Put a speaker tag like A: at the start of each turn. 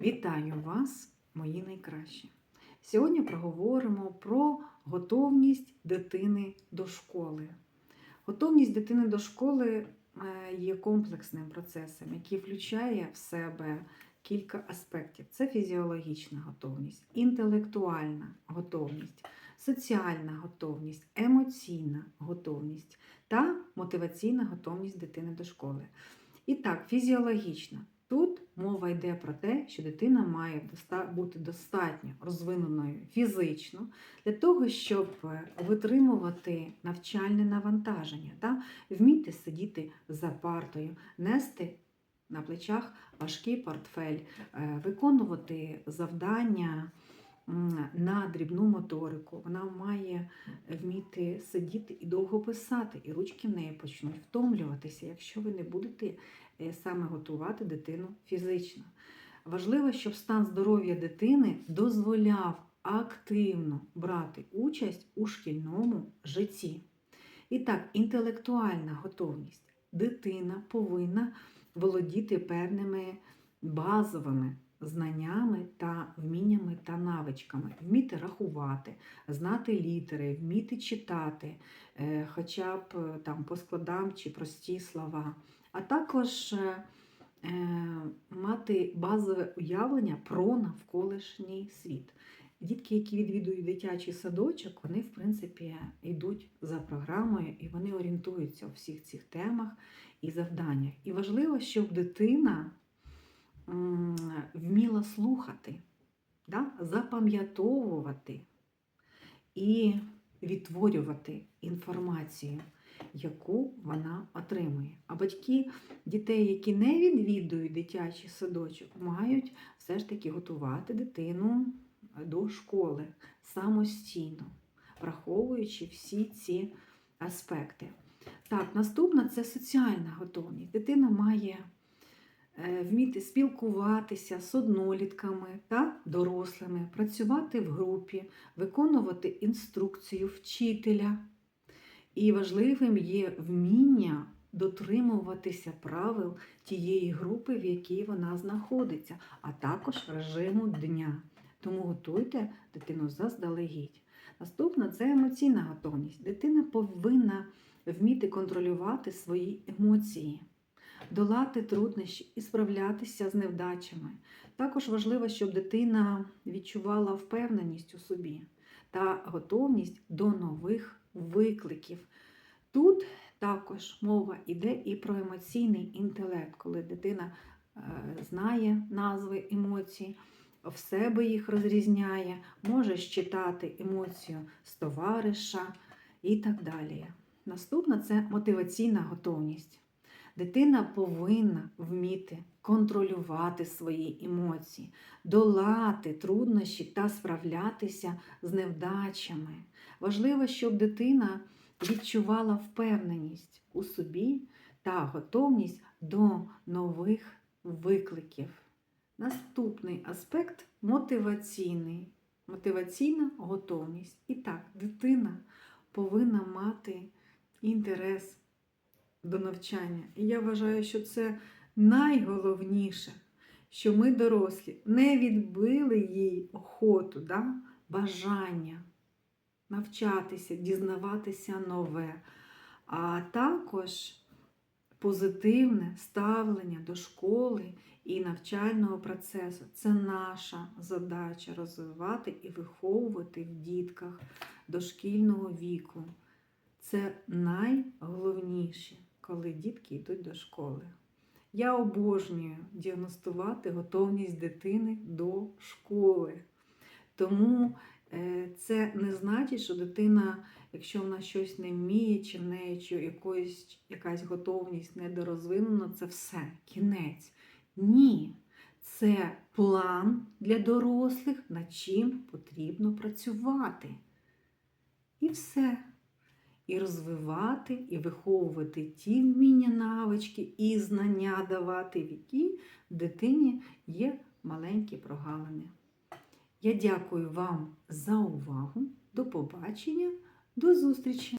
A: Вітаю вас, мої найкращі! Сьогодні проговоримо про готовність дитини до школи. Готовність дитини до школи е, є комплексним процесом, який включає в себе кілька аспектів: це фізіологічна готовність, інтелектуальна готовність, соціальна готовність, емоційна готовність та мотиваційна готовність дитини до школи. І так, фізіологічна. Мова йде про те, що дитина має бути достатньо розвиненою фізично для того, щоб е, витримувати навчальне навантаження, та вміти сидіти за партою, нести на плечах важкий портфель, е, виконувати завдання на дрібну моторику. Вона має вміти сидіти і довго писати, і ручки в неї почнуть втомлюватися, якщо ви не будете е, саме готувати дитину фізично. Важливо, щоб стан здоров'я дитини дозволяв активно брати участь у шкільному житті. І так, інтелектуальна готовність. Дитина повинна володіти певними базовими знаннями та вміннями та навичками, вміти рахувати, знати літери, вміти читати, е, хоча б е, там по складам чи прості слова, а також е, мати базове уявлення про навколишній світ. Дітки, які відвідують дитячий садочок, вони, в принципі, йдуть за програмою і вони орієнтуються у всіх цих темах і завданнях. І важливо, щоб дитина вміла слухати, да? запам'ятовувати і відтворювати інформацію, яку вона отримує. А батьки дітей, які не відвідують дитячий садочок, мають все ж таки готувати дитину до школи самостійно, враховуючи всі ці аспекти. Так, наступна це соціальна готовність. Дитина має вміти спілкуватися з однолітками та дорослими, працювати в групі, виконувати інструкцію вчителя. І важливим є вміння дотримуватися правил тієї групи, в якій вона знаходиться, а також режиму дня. Тому готуйте дитину заздалегідь. Наступна це емоційна готовність. Дитина повинна вміти контролювати свої емоції, долати труднощі і справлятися з невдачами. Також важливо, щоб дитина відчувала впевненість у собі та готовність до нових викликів. Тут також мова йде і про емоційний інтелект, коли дитина е, знає назви емоцій, в себе їх розрізняє, може щитати емоцію з товариша і так далі. Наступна це мотиваційна готовність. Дитина повинна вміти контролювати свої емоції, долати труднощі та справлятися з невдачами. Важливо, щоб дитина відчувала впевненість у собі та готовність до нових викликів. Наступний аспект мотиваційний. Мотиваційна готовність. І так, дитина повинна мати інтерес до навчання. І я вважаю, що це найголовніше, що ми, дорослі, не відбили їй охоту, да? бажання навчатися, дізнаватися нове, а також позитивне ставлення до школи і навчального процесу. Це наша задача розвивати і виховувати в дітках дошкільного віку. Це найголовніше, коли дітки йдуть до школи. Я обожнюю діагностувати готовність дитини до школи. Тому е, це не значить, що дитина, якщо вона щось не вміє, чи в неї чи якоїсь, якась готовність недорозвинена, це все, кінець. Ні. Це план для дорослих, над чим потрібно працювати. І все. І розвивати, і виховувати ті вміння, навички, і знання давати, в які дитині є маленькі прогалини. Я дякую вам за увагу. До побачення, до зустрічі!